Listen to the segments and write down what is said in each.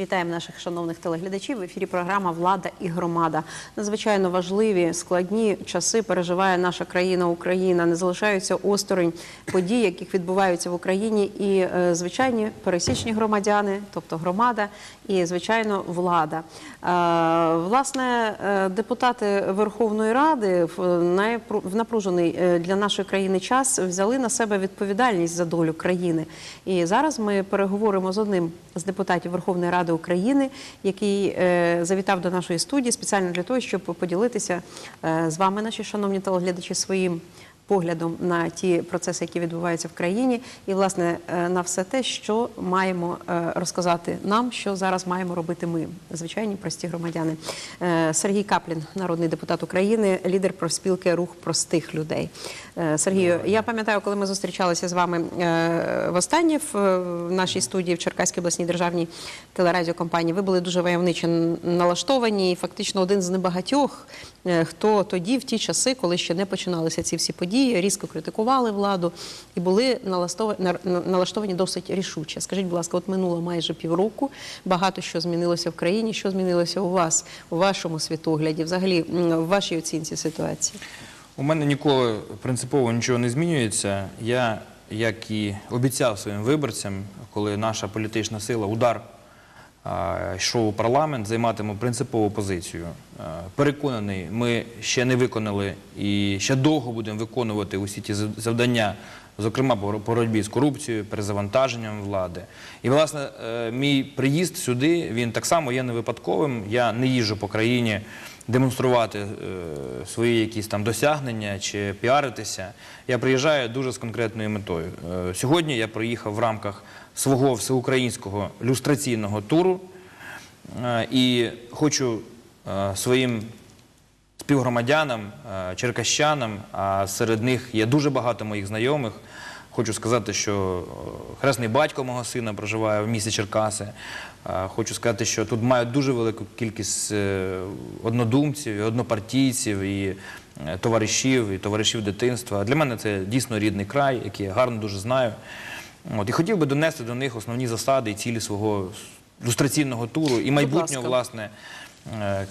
Вітаємо наших шановних телеглядачів. В ефірі програма Влада і громада. Надзвичайно важливі складні часи переживає наша країна Україна. Не залишаються осторонь подій, яких відбуваються в Україні, і е, звичайні пересічні громадяни, тобто громада, і звичайно влада. Е, власне, е, депутати Верховної Ради в напружений е, для нашої країни час взяли на себе відповідальність за долю країни. І зараз ми переговоримо з одним з депутатів Верховної Ради України, який завітав до нашої студії спеціально для того, щоб поділитися з вами, наші шановні телеглядачі, своїм поглядом на ті процеси, які відбуваються в країні, і власне е, на все те, що маємо е, розказати нам, що зараз маємо робити ми, звичайні прості громадяни. Е, Сергій Каплін, народний депутат України, лідер профспілки Рух простих людей. Сергію, я пам'ятаю, коли ми зустрічалися з вами востаннє в в нашій студії в Черкаській обласній державній телерадіокомпанії, ви були дуже войовниче налаштовані, і фактично один з небагатьох, хто тоді, в ті часи, коли ще не починалися ці всі події, різко критикували владу і були налаштовані, досить рішуче. Скажіть, будь ласка, от минуло майже півроку, багато що змінилося в країні. Що змінилося у вас, у вашому світогляді, взагалі в вашій оцінці ситуації? У мене ніколи принципово нічого не змінюється. Я, як і обіцяв своїм виборцям, коли наша політична сила удар йшов у парламент, займатиме принципову позицію. Переконаний, ми ще не виконали і ще довго будемо виконувати усі ті завдання, зокрема по боротьбі з корупцією, перезавантаженням влади. І, власне, е, мій приїзд сюди він так само є не випадковим. Я не їжджу по країні демонструвати е, свої якісь там досягнення чи піаритися. Я приїжджаю дуже з конкретною метою. Е, Сьогодні я приїхав в рамках свого всеукраїнського люстраційного туру е, і хочу е, своїм співгромадянам, е, черкащанам, а серед них є дуже багато моїх знайомих. Хочу сказати, що хресний батько мого сина проживає в місті Черкаси. Хочу сказати, що тут мають дуже велику кількість однодумців, однопартійців, і товаришів, і товаришів дитинства. Для мене це дійсно рідний край, який я гарно дуже знаю. От, і хотів би донести до них основні засади і цілі свого люстраційного туру і майбутнього, власне, е, е,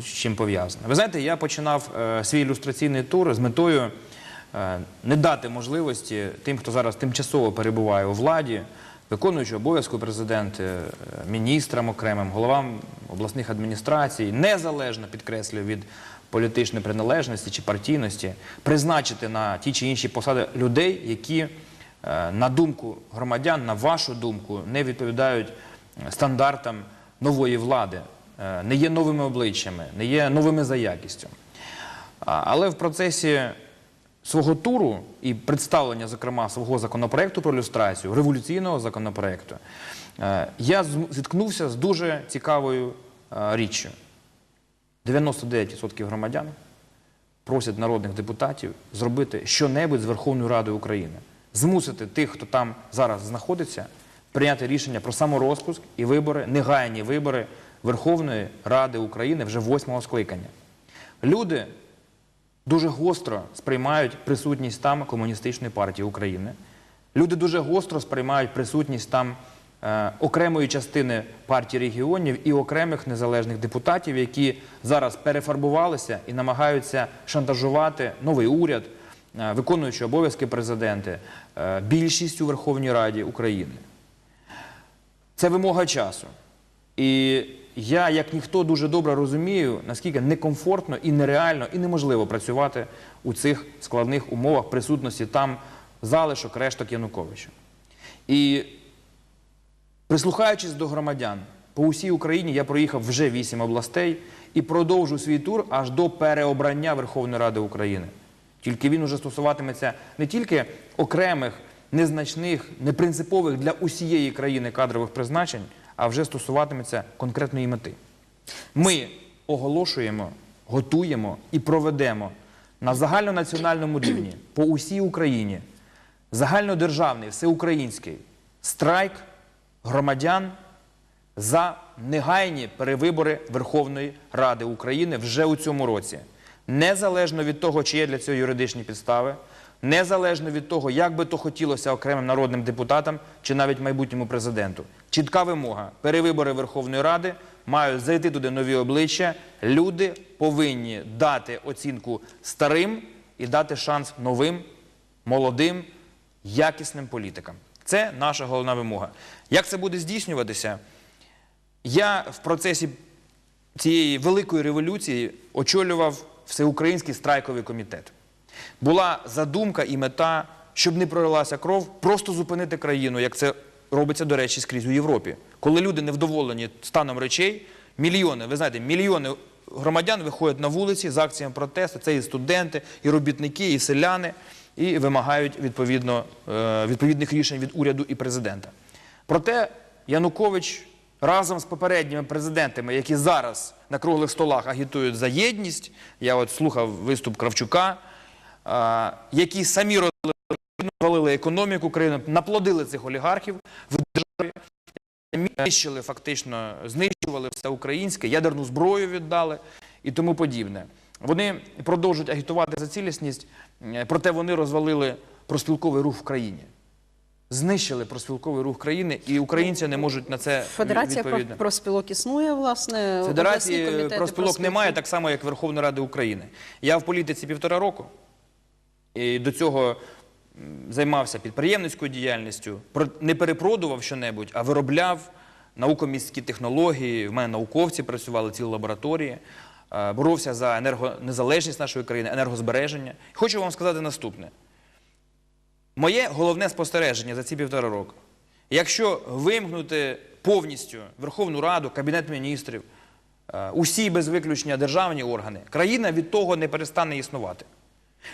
з чим пов'язане. Ви знаєте, я починав е, свій ілюстраційний тур з метою не дати можливості тим, хто зараз тимчасово перебуває у владі, виконуючи обов'язки президента, міністрам окремим, головам обласних адміністрацій, незалежно підкреслюю від політичної приналежності чи партійності, призначити на ті чи інші посади людей, які, на думку громадян, на вашу думку, не відповідають е, стандартам нової влади, е, не є новими обличчями, не є новими за якістю. Але в процесі свого туру і представлення, зокрема, свого законопроекту про люстрацію, революційного законопроекту, е, я зіткнувся з дуже цікавою е, річчю. 99% громадян просять народних депутатів зробити щонебудь з Верховною Радою України, змусити тих, хто там зараз знаходиться, прийняти рішення про саморозпуск і вибори, негайні вибори Верховної Ради України вже восьмого скликання. Люди дуже гостро сприймають присутність там комуністичної партії України. Люди дуже гостро сприймають присутність там е, окремої частини партії регіонів і окремих незалежних депутатів, які зараз перефарбувалися і намагаються шантажувати новий уряд, виконуючи обов'язки президенти, е, більшість у Верховній Раді України. Це вимога часу. І я, як ніхто, дуже добре розумію, наскільки некомфортно і нереально, і неможливо працювати у цих складних умовах присутності там залишок, решток Януковича. І прислухаючись до громадян, по усій Україні я проїхав вже вісім областей і продовжу свій тур аж до переобрання Верховної Ради України. Тільки він уже стосуватиметься не тільки окремих, незначних, непринципових для усієї країни кадрових призначень, а вже стосуватиметься конкретної мети. Ми оголошуємо, готуємо і проведемо на загальнонаціональному рівні по усій Україні загальнодержавний, всеукраїнський страйк громадян за негайні перевибори Верховної Ради України вже у цьому році. Незалежно від того, чи є для цього юридичні підстави, незалежно від того, як би то хотілося окремим народним депутатам чи навіть майбутньому президенту. Чітка вимога. Перевибори Верховної Ради мають зайти туди нові обличчя. Люди повинні дати оцінку старим і дати шанс новим, молодим, якісним політикам. Це наша головна вимога. Як це буде здійснюватися? Я в процесі цієї великої революції очолював всеукраїнський страйковий комітет. Була задумка і мета, щоб не пролилася кров, просто зупинити країну, як це робиться, до речі, скрізь у Європі. Коли люди невдоволені станом речей, мільйони, ви знаєте, мільйони громадян виходять на вулиці з акціями протесту. Це і студенти, і робітники, і селяни, і вимагають відповідно, е, відповідних рішень від уряду і президента. Проте Янукович разом з попередніми президентами, які зараз на круглих столах агітують за єдність, я от слухав виступ Кравчука, які самі розвалили економіку країни, наплодили цих олігархів в державі, знищили фактично, знищували все українське, ядерну зброю віддали і тому подібне. Вони продовжують агітувати за цілісність, е, проте вони розвалили проспілковий рух в країні. Знищили проспілковий рух країни, і українці не можуть на це Федерація відповідно. профспілок існує, власне. Федерації комітети проспілок немає, так само, як Верховної Ради України. Я в політиці півтора року. І до цього займався підприємницькою діяльністю, не перепродував щонебудь, а виробляв наукомістські технології. В мене науковці працювали, цілі лабораторії. Е, Боровся за енергонезалежність нашої країни, енергозбереження. Хочу вам сказати наступне. Моє головне спостереження за ці півтора року. Якщо вимкнути повністю Верховну Раду, Кабінет міністрів, е, усі без виключення державні органи, країна від того не перестане існувати.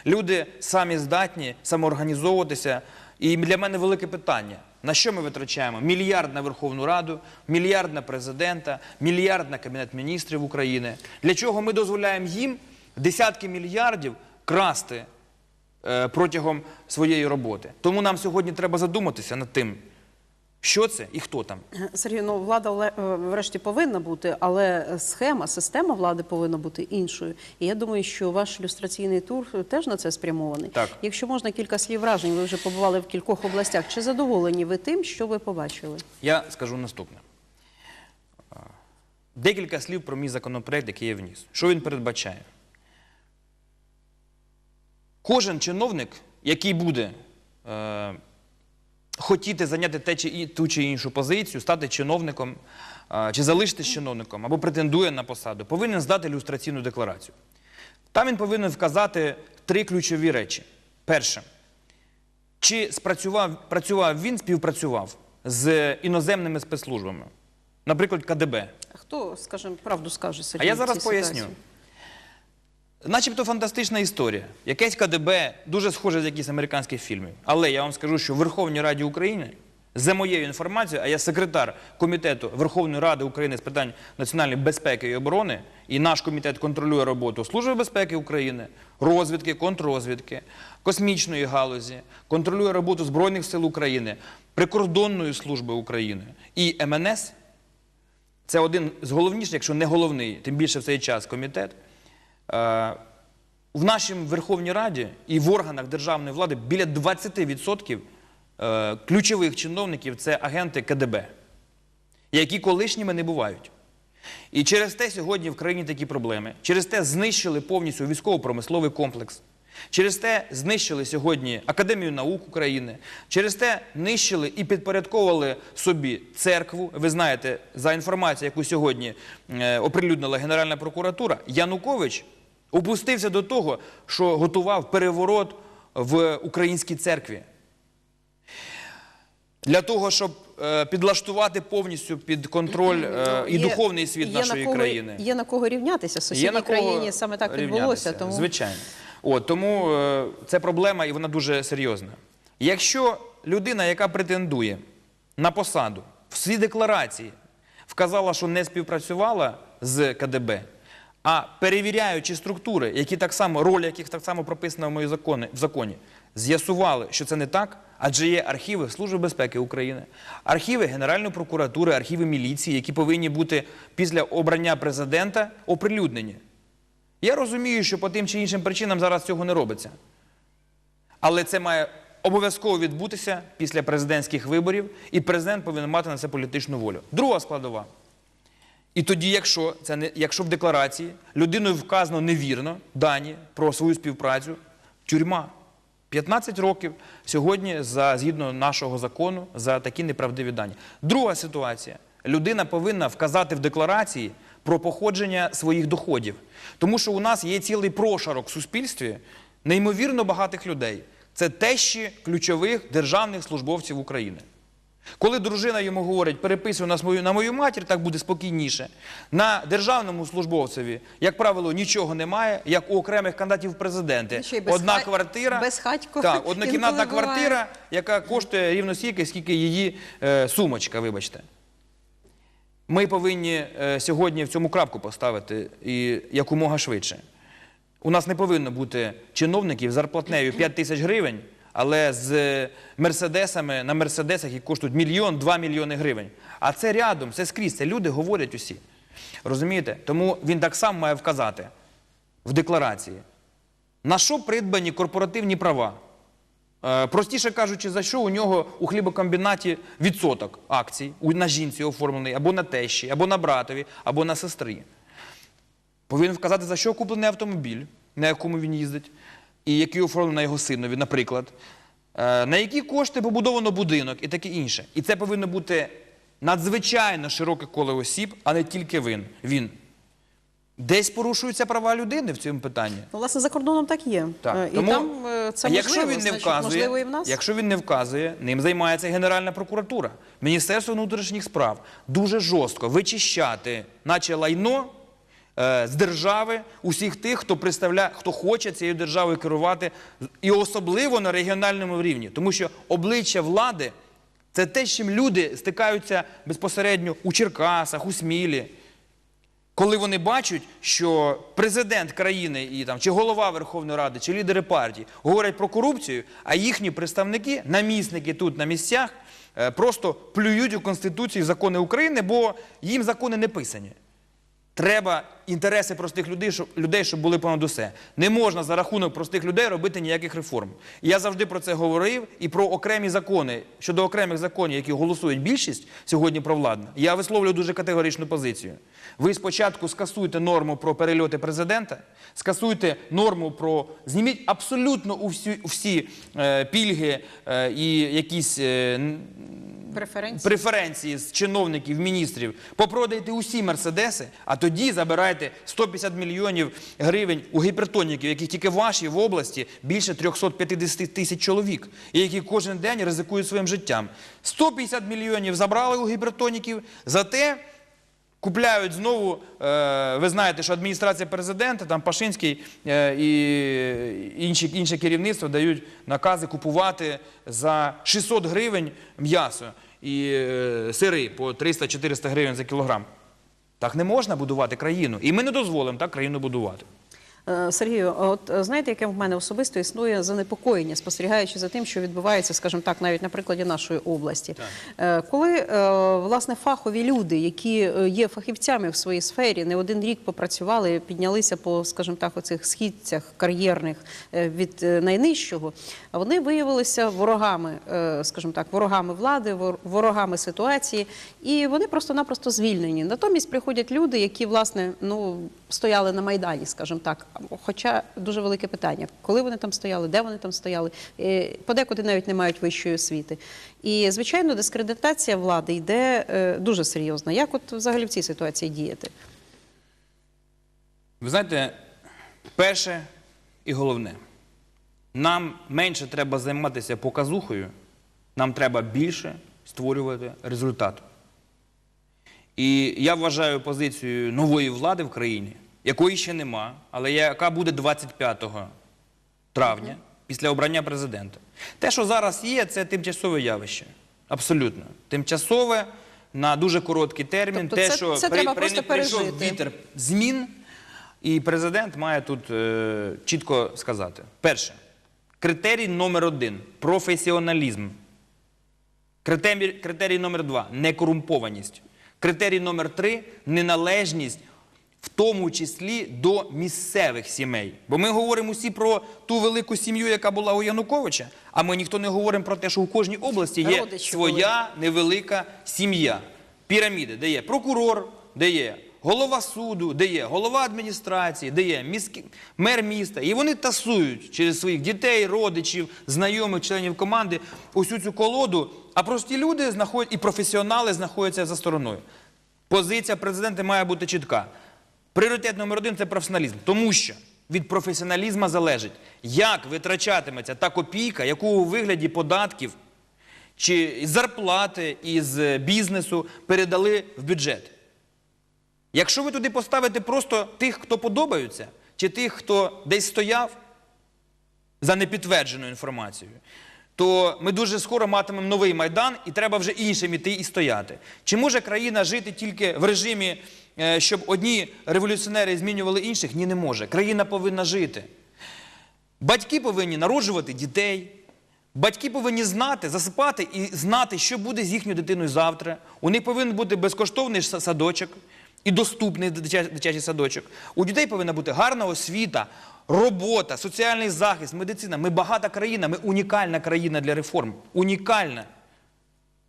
Люди самі здатні самоорганізовуватися. І для мене велике питання: на що ми витрачаємо? Мільярд на Верховну Раду, мільярд на президента, мільярд на Кабінет міністрів України. Для чого ми дозволяємо їм десятки мільярдів красти протягом своєї роботи? Тому нам сьогодні треба задуматися над тим, що це і хто там. Сергій, ну влада е, врешті повинна бути, але схема, система влади повинна бути іншою. І я думаю, що ваш ілюстраційний тур теж на це спрямований. Так. Якщо можна кілька слів вражень, ви вже побували в кількох областях. Чи задоволені ви тим, що ви побачили? Я скажу наступне. Декілька слів про мій законопроект, який я вніс. Що він передбачає? Кожен чиновник, який буде е, хотіти зайняти те чи ту чи іншу позицію, стати чиновником е, чи залишитись чиновником або претендує на посаду, повинен здати ілюстраційну декларацію. Там він повинен вказати три ключові речі. Перше, чи спрацював, працював він, співпрацював з іноземними спецслужбами, наприклад, КДБ. А Хто, скажімо, правду скаже Сергій? А я зараз поясню. Начебто фантастична історія. Якесь КДБ дуже схоже з якихось американських фільмів. Але я вам скажу, що в Верховній Раді України, за моєю інформацією, а я секретар комітету Верховної Ради України з питань національної безпеки і оборони, і наш комітет контролює роботу Служби безпеки України, розвідки, контррозвідки, космічної галузі, контролює роботу Збройних сил України, прикордонної служби України і МНС. Це один з головніших, якщо не головний, тим більше в цей час комітет. Е, В нашій Верховній Раді і в органах державної влади біля 20% е, ключових чиновників це агенти КДБ, які колишніми не бувають. І через те сьогодні в країні такі проблеми. Через те знищили повністю військово-промисловий комплекс. Через те знищили сьогодні Академію наук України. Через те нищили і підпорядковували собі церкву. Ви знаєте, за інформацією, яку сьогодні е, оприлюднила Генеральна прокуратура, Янукович опустився до того, що готував переворот в українській церкві. Для того, щоб е, підлаштувати повністю під контроль е, і Є- духовний світ нашої на кого, країни. Є на кого рівнятися. В сусідній країні саме так рівнятися, відбулося. Тому Звичайно. От, тому е, це проблема і вона дуже серйозна. Якщо людина, яка претендує на посаду, в своїй декларації вказала, що не співпрацювала з КДБ, а перевіряючи структури, які так само, роль яких так само прописана в моїй законі, в законі, з'ясували, що це не так, адже є архіви Служби безпеки України, архіви Генеральної прокуратури, архіви міліції, які повинні бути після обрання президента оприлюднені. Я розумію, що по тим чи іншим причинам зараз цього не робиться. Але це має обов'язково відбутися після президентських виборів, і президент повинен мати на це політичну волю. Друга складова. І тоді, якщо, це не, якщо в декларації людиною вказано невірно дані про свою співпрацю, тюрма. 15 років сьогодні за, згідно нашого закону за такі неправдиві дані. Друга ситуація. Людина повинна вказати в декларації про походження своїх доходів. Тому що у нас є цілий прошарок в суспільстві неймовірно багатих людей. Це тещі ключових державних службовців України. Коли дружина йому говорить, переписуй на мою, на мою матір, так буде спокійніше. На державному службовцеві, як правило, нічого немає, як у окремих кандидатів в президенти. Без Одна хат- квартира, безхатько так, однокімнатна квартира, яка коштує рівно стільки, скільки її е, сумочка, вибачте. Ми повинні е, сьогодні в цьому крапку поставити і якомога швидше. У нас не повинно бути чиновників зарплатнею 5 тисяч гривень, але з мерседесами на мерседесах, які коштують мільйон, два мільйони гривень. А це рядом, це скрізь, це люди говорять усі. Розумієте? Тому він так само має вказати в декларації, на що придбані корпоративні права. Е, Простіше кажучи, за що у нього у хлібокомбінаті відсоток акцій на жінці оформлений, або на тещі, або на братові, або на сестрі. Повинен вказати, за що куплений автомобіль, на якому він їздить, і який оформлений на його синові, наприклад, Е, на які кошти побудовано будинок і таке інше. І це повинно бути надзвичайно широке коло осіб, а не тільки він. він. Десь порушуються права людини в цьому питанні. Ну, власне, за кордоном так є. Так. Е, І Тому, там е, це можливо, якщо він не значить, вказує, можливо і в нас. якщо він не вказує, ним займається Генеральна прокуратура. Міністерство внутрішніх справ дуже жорстко вичищати, наче лайно е, з держави усіх тих, хто представляє, хто хоче цією державою керувати, і особливо на регіональному рівні, тому що обличчя влади це те, з чим люди стикаються безпосередньо у Черкасах, у Смілі. Коли вони бачать, що президент країни і там чи голова Верховної Ради, чи лідери партії говорять про корупцію, а їхні представники, намісники тут на місцях, е, просто плюють у Конституцію закони України, бо їм закони не писані. Треба інтереси простих людей, щоб, людей, щоб були понад усе. Не можна за рахунок простих людей робити ніяких реформ. Я завжди про це говорив і про окремі закони. Щодо окремих законів, які голосують більшість сьогодні провладна, я висловлюю дуже категоричну позицію. Ви спочатку скасуйте норму про перельоти президента, скасуйте норму про зніміть абсолютно усі, всі е, пільги е, і якісь. е, Преференції. преференції з чиновників, міністрів, попродайте усі мерседеси, а тоді забирайте 150 мільйонів гривень у гіпертоніків, яких тільки в вашій в області більше 350 тисяч чоловік, і які кожен день ризикують своїм життям. 150 мільйонів забрали у гіпертоніків, зате Купляють знову, е, ви знаєте, що адміністрація президента, там Пашинський е, і інше керівництво дають накази купувати за 600 гривень м'ясо і е, сири по 300-400 гривень за кілограм. Так не можна будувати країну. І ми не дозволимо так країну будувати. Е, Сергію, от е, знаєте, яке в мене особисто існує занепокоєння, спостерігаючи за тим, що відбувається, скажімо так, навіть на прикладі нашої області. Е, Коли власне фахові люди, які є фахівцями в своїй сфері, не один рік попрацювали, піднялися по, скажімо так, оцих східцях кар'єрних від найнижчого, вони виявилися ворогами, скажімо так, ворогами влади, ворогами ситуації, і вони просто-напросто звільнені. Натомість приходять люди, які власне ну стояли на майдані, скажімо так. Хоча дуже велике питання, коли вони там стояли, де вони там стояли, Е, подекуди навіть не мають вищої освіти. І звичайно, дискредитація влади йде е, дуже серйозна. Як от взагалі в цій ситуації діяти? Ви знаєте, перше і головне, нам менше треба займатися показухою, нам треба більше створювати результат. І я вважаю позицію нової влади в країні, якої ще нема, але яка буде 25 травня після обрання президента. Те, що зараз є, це тимчасове явище. Абсолютно. Тимчасове на дуже короткий термін. Тобто те, це- що це при- треба при- просто прийшов пережити. вітер змін, і президент має тут е, чітко сказати: перше, критерій номер один професіоналізм. Критерій, критерій номер два некорумпованість. Критерій номер три неналежність в тому числі до місцевих сімей. Бо ми говоримо усі про ту велику сім'ю, яка була у Януковича, а ми ніхто не говоримо про те, що у кожній області є Родичі своя невелика сім'я. Піраміди, де є прокурор, де є голова суду, де є голова адміністрації, де є міський, мер міста. І вони тасують через своїх дітей, родичів, знайомих, членів команди усю цю колоду. А прості люди знаходять і професіонали знаходяться за стороною. Позиція президента має бути чітка. Пріоритет номер один це професіоналізм. Тому що від професіоналізму залежить, як витрачатиметься та копійка, яку у вигляді податків чи зарплати із е, бізнесу передали в бюджет. Якщо ви туди поставите просто тих, хто подобаються, чи тих, хто десь стояв за непідтвердженою інформацією, то ми дуже скоро матимемо новий майдан, і треба вже іншим іти і стояти. Чи може країна жити тільки в режимі, е, щоб одні революціонери змінювали інших? Ні, не може. Країна повинна жити. Батьки повинні народжувати дітей. Батьки повинні знати, засипати і знати, що буде з їхньою дитиною завтра. У них повинен бути безкоштовний садочок і доступний дитячий садочок. У дітей повинна бути гарна освіта, робота, соціальний захист, медицина. Ми багата країна, ми унікальна країна для реформ. Унікальна.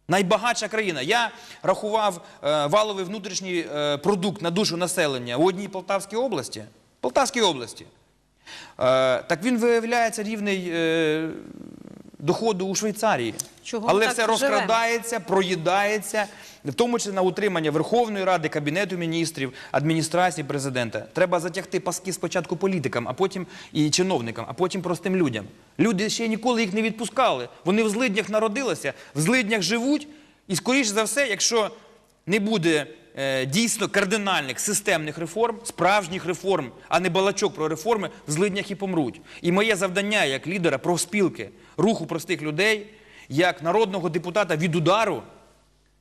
Найбагатша країна. Я рахував е, валовий внутрішній е, продукт на душу населення у одній Полтавській області. Полтавській області. Е, так він виявляється рівний е, доходу у Швейцарії. Чого Але все розкрадається, проїдається, в тому числі на утримання Верховної Ради, Кабінету міністрів, адміністрації президента. Треба затягти паски спочатку політикам, а потім і чиновникам, а потім простим людям. Люди ще ніколи їх не відпускали. Вони в злиднях народилися, в злиднях живуть, і скоріше за все, якщо не буде е, дійсно кардинальних системних реформ, справжніх реформ, а не балачок про реформи, в злиднях і помруть. І моє завдання як лідера профспілки, руху простих людей, як народного депутата від удару,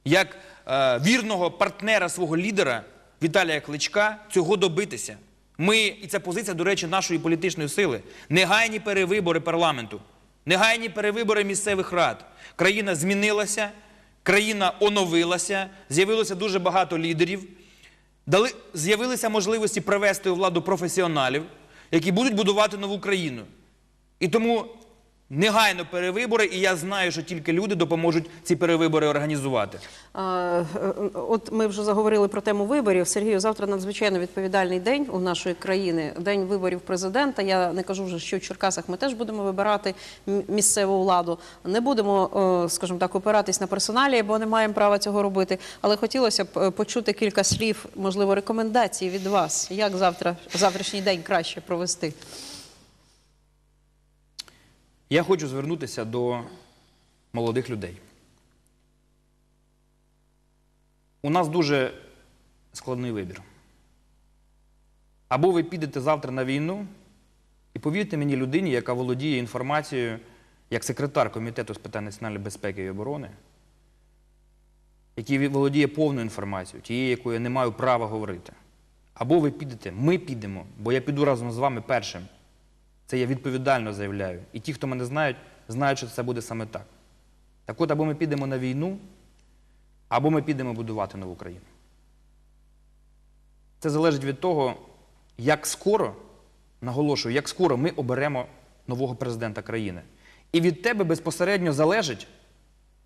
як е, вірного партнера свого лідера Віталія Кличка, цього добитися. Ми, і це позиція, до речі, нашої політичної сили, негайні перевибори парламенту, негайні перевибори місцевих рад. Країна змінилася, країна оновилася, з'явилося дуже багато лідерів, з'явилися можливості привести у владу професіоналів, які будуть будувати нову країну. І тому негайно перевибори, і я знаю, що тільки люди допоможуть ці перевибори організувати. Е, От ми вже заговорили про тему виборів. Сергію, завтра надзвичайно відповідальний день у нашої країни. День виборів президента. Я не кажу вже, що в Черкасах ми теж будемо вибирати місцеву владу. Не будемо, е, скажімо так, опиратись на персоналі, бо не маємо права цього робити. Але хотілося б е, почути кілька слів, можливо, рекомендацій від вас. Як завтра завтрашній день краще провести? Я хочу звернутися до молодих людей. У нас дуже складний вибір. Або ви підете завтра на війну, і повірте мені, людині, яка володіє інформацією як секретар Комітету з питань національної безпеки і оборони, який володіє повною інформацією, тією, якою я не маю права говорити. Або ви підете, ми підемо, бо я піду разом з вами першим. Це я відповідально заявляю. І ті, хто мене знають, знають, що це буде саме так. Так от, або ми підемо на війну, або ми підемо будувати нову країну. Це залежить від того, як скоро, наголошую, як скоро ми оберемо нового президента країни. І від тебе безпосередньо залежить,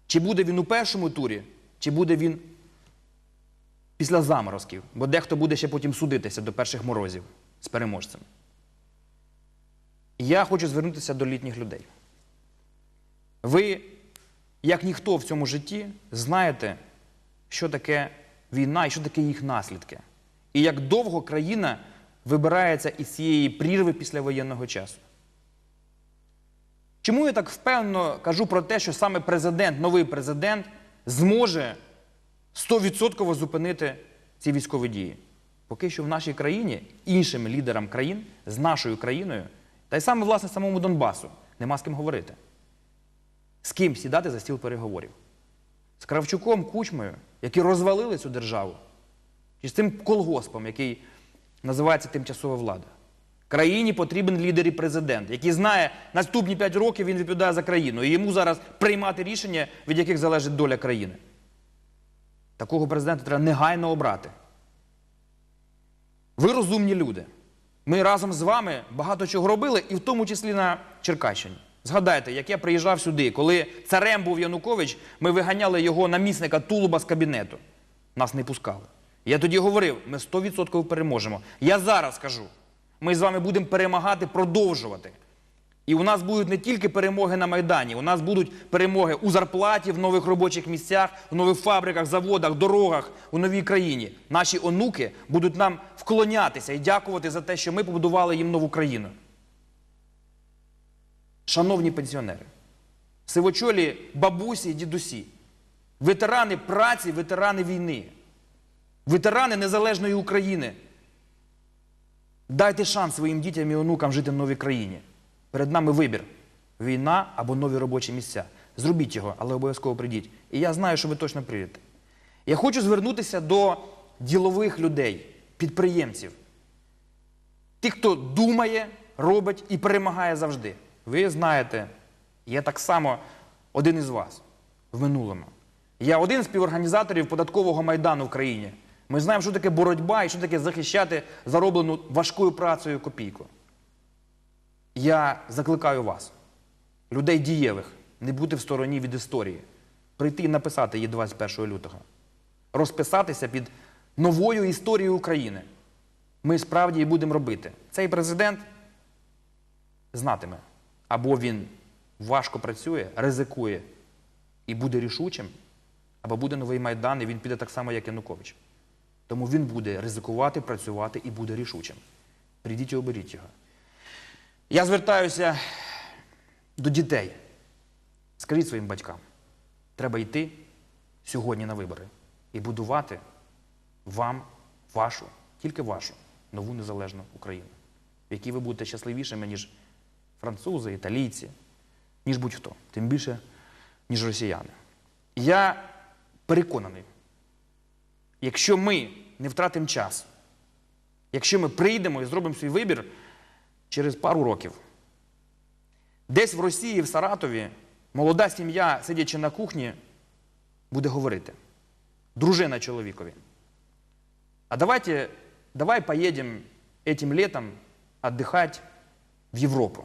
чи буде він у першому турі, чи буде він після заморозків. Бо дехто буде ще потім судитися до перших морозів з переможцем. Я хочу звернутися до літніх людей. Ви, як ніхто в цьому житті, знаєте, що таке війна і що таке їх наслідки. І як довго країна вибирається із цієї прірви післявоєнного часу. Чому я так впевнено кажу про те, що саме президент, новий президент, зможе 100% зупинити ці військові дії? Поки що в нашій країні, іншим лідерам країн, з нашою країною, та й саме, власне, самому Донбасу, нема з ким говорити. З ким сідати за стіл переговорів? З Кравчуком, Кучмою, які розвалили цю державу, чи з тим колгоспом, який називається тимчасова влада. Країні потрібен лідер і президент, який знає, наступні 5 років він відповідає за країну, і йому зараз приймати рішення, від яких залежить доля країни. Такого президента треба негайно обрати. Ви розумні люди. Ми разом з вами багато чого робили, і в тому числі на Черкащині. Згадайте, як я приїжджав сюди, коли царем був Янукович, ми виганяли його намісника Тулуба з кабінету. Нас не пускали. Я тоді говорив, ми 100% переможемо. Я зараз кажу, ми з вами будемо перемагати, продовжувати. І у нас будуть не тільки перемоги на Майдані, у нас будуть перемоги у зарплаті, в нових робочих місцях, в нових фабриках, заводах, дорогах у новій країні. Наші онуки будуть нам вклонятися і дякувати за те, що ми побудували їм нову країну. Шановні пенсіонери, сивочолі бабусі і дідусі, ветерани праці, ветерани війни, ветерани незалежної України. Дайте шанс своїм дітям і онукам жити в новій країні. Перед нами вибір: війна або нові робочі місця. Зробіть його, але обов'язково прийдіть. І я знаю, що ви точно прийдете. Я хочу звернутися до ділових людей, підприємців, тих, хто думає, робить і перемагає завжди. Ви знаєте, я так само один із вас в минулому. Я один з співорганізаторів податкового майдану в країні. Ми знаємо, що таке боротьба і що таке захищати зароблену важкою працею копійку. Я закликаю вас, людей дієвих, не бути в стороні від історії, прийти і написати її 21 лютого, розписатися під новою історією України. Ми справді і будемо робити. Цей президент знатиме, або він важко працює, ризикує і буде рішучим, або буде новий майдан, і він піде так само, як Янукович. Тому він буде ризикувати, працювати і буде рішучим. Прийдіть і оберіть його. Я звертаюся до дітей. Скажіть своїм батькам, треба йти сьогодні на вибори і будувати вам вашу, тільки вашу нову незалежну Україну, в якій ви будете щасливішими, ніж французи, італійці, ніж будь-хто, тим більше, ніж росіяни. Я переконаний, якщо ми не втратимо час, якщо ми прийдемо і зробимо свій вибір через пару років, десь в Росії, в Саратові, молода сім'я, сидячи на кухні, буде говорити, дружина чоловікові. А давайте, давай поедем этим летом отдыхать в Європу.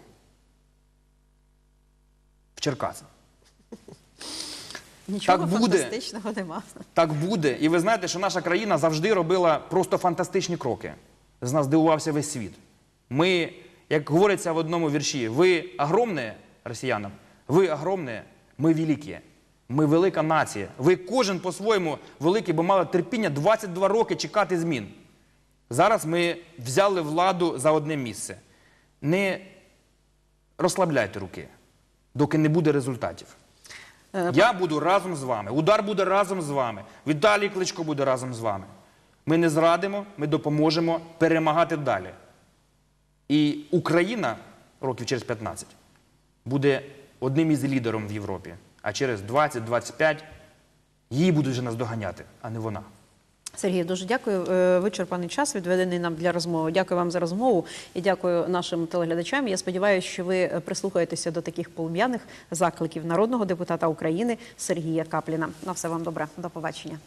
В Черкаси. Нічого Так буде. фантастичного нема. Так буде. І ви знаєте, що наша країна завжди робила просто фантастичні кроки. З нас здивувався весь світ. Ми, як говориться в одному вірші, ви огромне росіянам, ви огромне, ми великі. Ми велика нація. Ви кожен по-своєму великий, бо мали терпіння 22 роки чекати змін. Зараз ми взяли владу за одне місце. Не розслабляйте руки, доки не буде результатів. Е, Я буду разом з вами. Удар буде разом з вами. Віталій Кличко буде разом з вами. Ми не зрадимо, ми допоможемо перемагати далі. І Україна років через 15 буде одним із лідером в Європі. А через 20-25 її будуть вже нас доганяти, а не вона. Сергій, дуже дякую. Е, Вичерпаний час відведений нам для розмови. Дякую вам за розмову і дякую нашим телеглядачам. Я сподіваюся, що ви прислухаєтеся до таких полум'яних закликів народного депутата України Сергія Капліна. На все вам добре. До побачення.